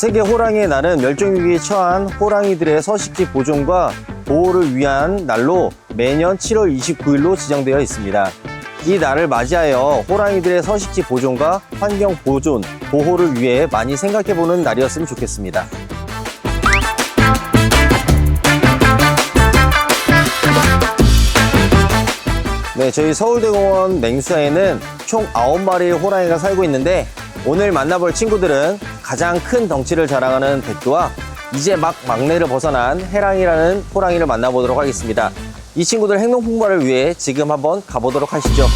세계 호랑이의 날은 멸종 위기에 처한 호랑이들의 서식지 보존과 보호를 위한 날로 매년 7월 29일로 지정되어 있습니다. 이 날을 맞이하여 호랑이들의 서식지 보존과 환경 보존, 보호를 위해 많이 생각해보는 날이었으면 좋겠습니다. 네, 저희 서울대공원 맹수에는 총 9마리의 호랑이가 살고 있는데 오늘 만나볼 친구들은 가장 큰 덩치를 자랑하는 백두와 이제 막 막내를 벗어난 해랑이라는 호랑이를 만나보도록 하겠습니다. 이 친구들 행동 풍부를 위해 지금 한번 가보도록 하시죠.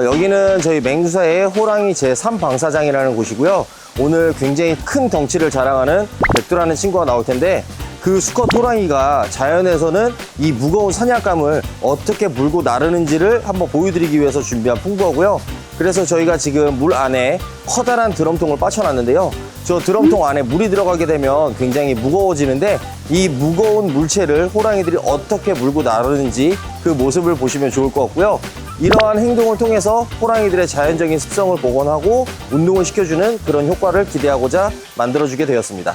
여기는 저희 맹수사의 호랑이 제3방사장이라는 곳이고요. 오늘 굉장히 큰 덩치를 자랑하는 백두라는 친구가 나올 텐데 그 수컷 호랑이가 자연에서는 이 무거운 사냥감을 어떻게 물고 나르는지를 한번 보여드리기 위해서 준비한 풍부하고요. 그래서 저희가 지금 물 안에 커다란 드럼통을 빠쳐놨는데요. 저 드럼통 안에 물이 들어가게 되면 굉장히 무거워지는데 이 무거운 물체를 호랑이들이 어떻게 물고 나르는지 그 모습을 보시면 좋을 것 같고요. 이러한 행동을 통해서 호랑이들의 자연적인 습성을 복원하고 운동을 시켜주는 그런 효과를 기대하고자 만들어주게 되었습니다.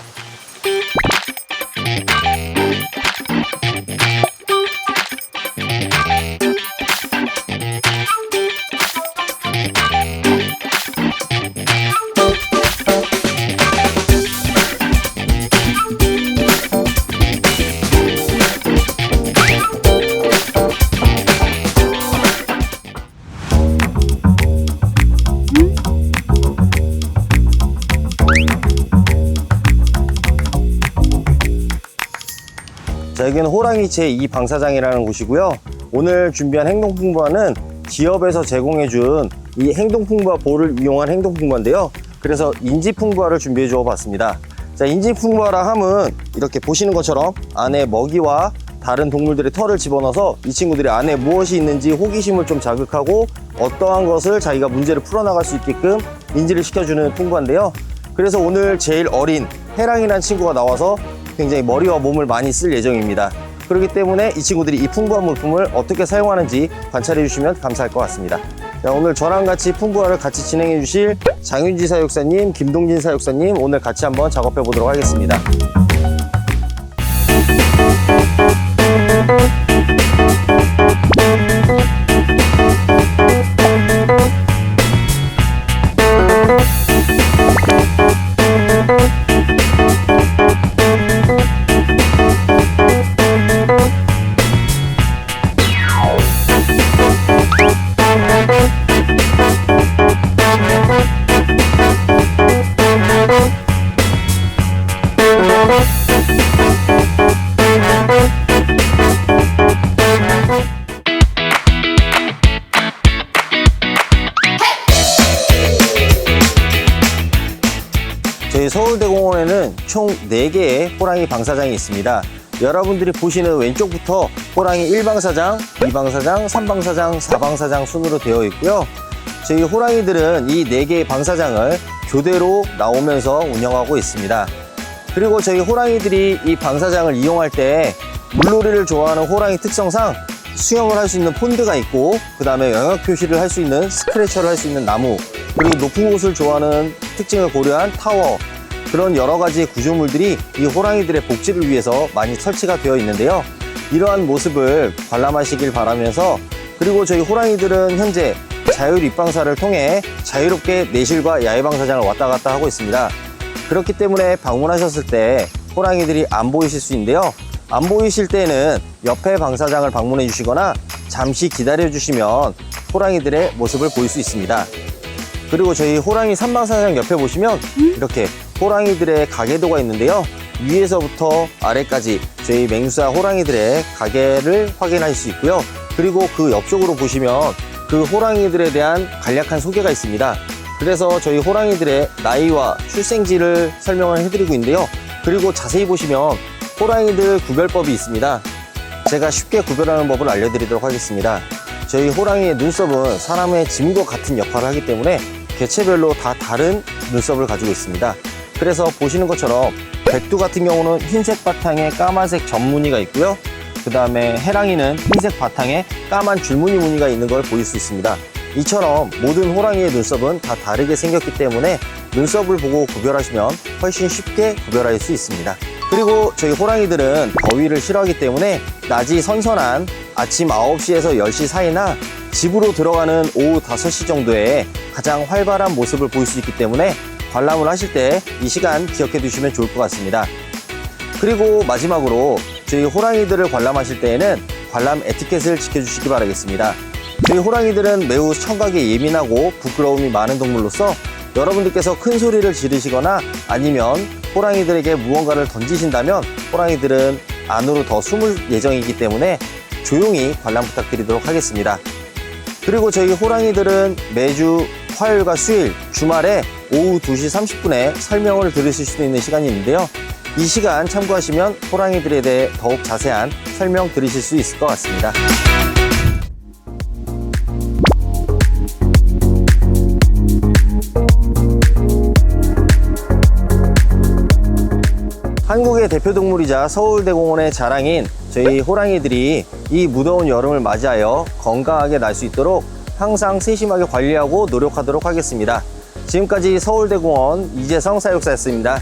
여기는 호랑이 제2 방사장이라는 곳이고요. 오늘 준비한 행동풍부화는 기업에서 제공해준 이 행동풍부화 볼을 이용한 행동풍부화인데요. 그래서 인지풍부화를 준비해 주어 봤습니다. 자, 인지풍부화라 함은 이렇게 보시는 것처럼 안에 먹이와 다른 동물들의 털을 집어넣어서 이 친구들이 안에 무엇이 있는지 호기심을 좀 자극하고 어떠한 것을 자기가 문제를 풀어나갈 수 있게끔 인지를 시켜주는 풍부화인데요. 그래서 오늘 제일 어린 해랑이라는 친구가 나와서 굉장히 머리와 몸을 많이 쓸 예정입니다. 그렇기 때문에 이 친구들이 이 풍부한 물품을 어떻게 사용하는지 관찰해 주시면 감사할 것 같습니다. 자, 오늘 저랑 같이 풍부화를 같이 진행해 주실 장윤지 사육사님, 김동진 사육사님 오늘 같이 한번 작업해 보도록 하겠습니다. 총 4개의 호랑이 방사장이 있습니다. 여러분들이 보시는 왼쪽부터 호랑이 1방사장, 2방사장, 3방사장, 4방사장 순으로 되어 있고요. 저희 호랑이들은 이 4개의 방사장을 교대로 나오면서 운영하고 있습니다. 그리고 저희 호랑이들이 이 방사장을 이용할 때 물놀이를 좋아하는 호랑이 특성상 수영을 할 수 있는 폰드가 있고 그 다음에 영역 표시를 할 수 있는 스크래처를 할 수 있는 나무 그리고 높은 곳을 좋아하는 특징을 고려한 타워 그런 여러 가지 구조물들이 이 호랑이들의 복지를 위해서 많이 설치가 되어 있는데요 이러한 모습을 관람하시길 바라면서 그리고 저희 호랑이들은 현재 자율 입방사를 통해 자유롭게 내실과 야외 방사장을 왔다 갔다 하고 있습니다 그렇기 때문에 방문하셨을 때 호랑이들이 안 보이실 수 있는데요. 안 보이실 때는 옆에 방사장을 방문해 주시거나 잠시 기다려 주시면 호랑이들의 모습을 볼 수 있습니다. 그리고 저희 호랑이 삼방사장 옆에 보시면 이렇게 호랑이들의 가게도가 있는데요. 위에서부터 아래까지 저희 맹수사 호랑이들의 가게를 확인할 수 있고요. 그리고 그 옆쪽으로 보시면 그 호랑이들에 대한 간략한 소개가 있습니다. 그래서 저희 호랑이들의 나이와 출생지를 설명을 해드리고 있는데요. 그리고 자세히 보시면 호랑이들 구별법이 있습니다. 제가 쉽게 구별하는 법을 알려드리도록 하겠습니다. 저희 호랑이의 눈썹은 사람의 짐과 같은 역할을 하기 때문에 개체별로 다 다른 눈썹을 가지고 있습니다. 그래서 보시는 것처럼 백두 같은 경우는 흰색 바탕에 까만색 점무늬가 있고요. 그 다음에 해랑이는 흰색 바탕에 까만 줄무늬 무늬가 있는 걸 보일 수 있습니다. 이처럼 모든 호랑이의 눈썹은 다 다르게 생겼기 때문에 눈썹을 보고 구별하시면 훨씬 쉽게 구별할 수 있습니다. 그리고 저희 호랑이들은 더위를 싫어하기 때문에 낮이 선선한 아침 9시에서 10시 사이나 집으로 들어가는 오후 5시 정도에 가장 활발한 모습을 보일 수 있기 때문에 관람을 하실 때 이 시간 기억해 두시면 좋을 것 같습니다. 그리고 마지막으로 저희 호랑이들을 관람하실 때에는 관람 에티켓을 지켜주시기 바라겠습니다. 저희 호랑이들은 매우 청각에 예민하고 부끄러움이 많은 동물로서 여러분들께서 큰 소리를 지르시거나 아니면 호랑이들에게 무언가를 던지신다면 호랑이들은 안으로 더 숨을 예정이기 때문에 조용히 관람 부탁드리도록 하겠습니다. 그리고 저희 호랑이들은 매주 화요일과 수요일, 주말에 오후 2시 30분에 설명을 들으실 수 있는 시간이 있는데요. 이 시간 참고하시면 호랑이들에 대해 더욱 자세한 설명 들으실 수 있을 것 같습니다. 한국의 대표 동물이자 서울대공원의 자랑인 저희 호랑이들이 이 무더운 여름을 맞이하여 건강하게 날 수 있도록 항상 세심하게 관리하고 노력하도록 하겠습니다. 지금까지 서울대공원 이재성 사육사였습니다.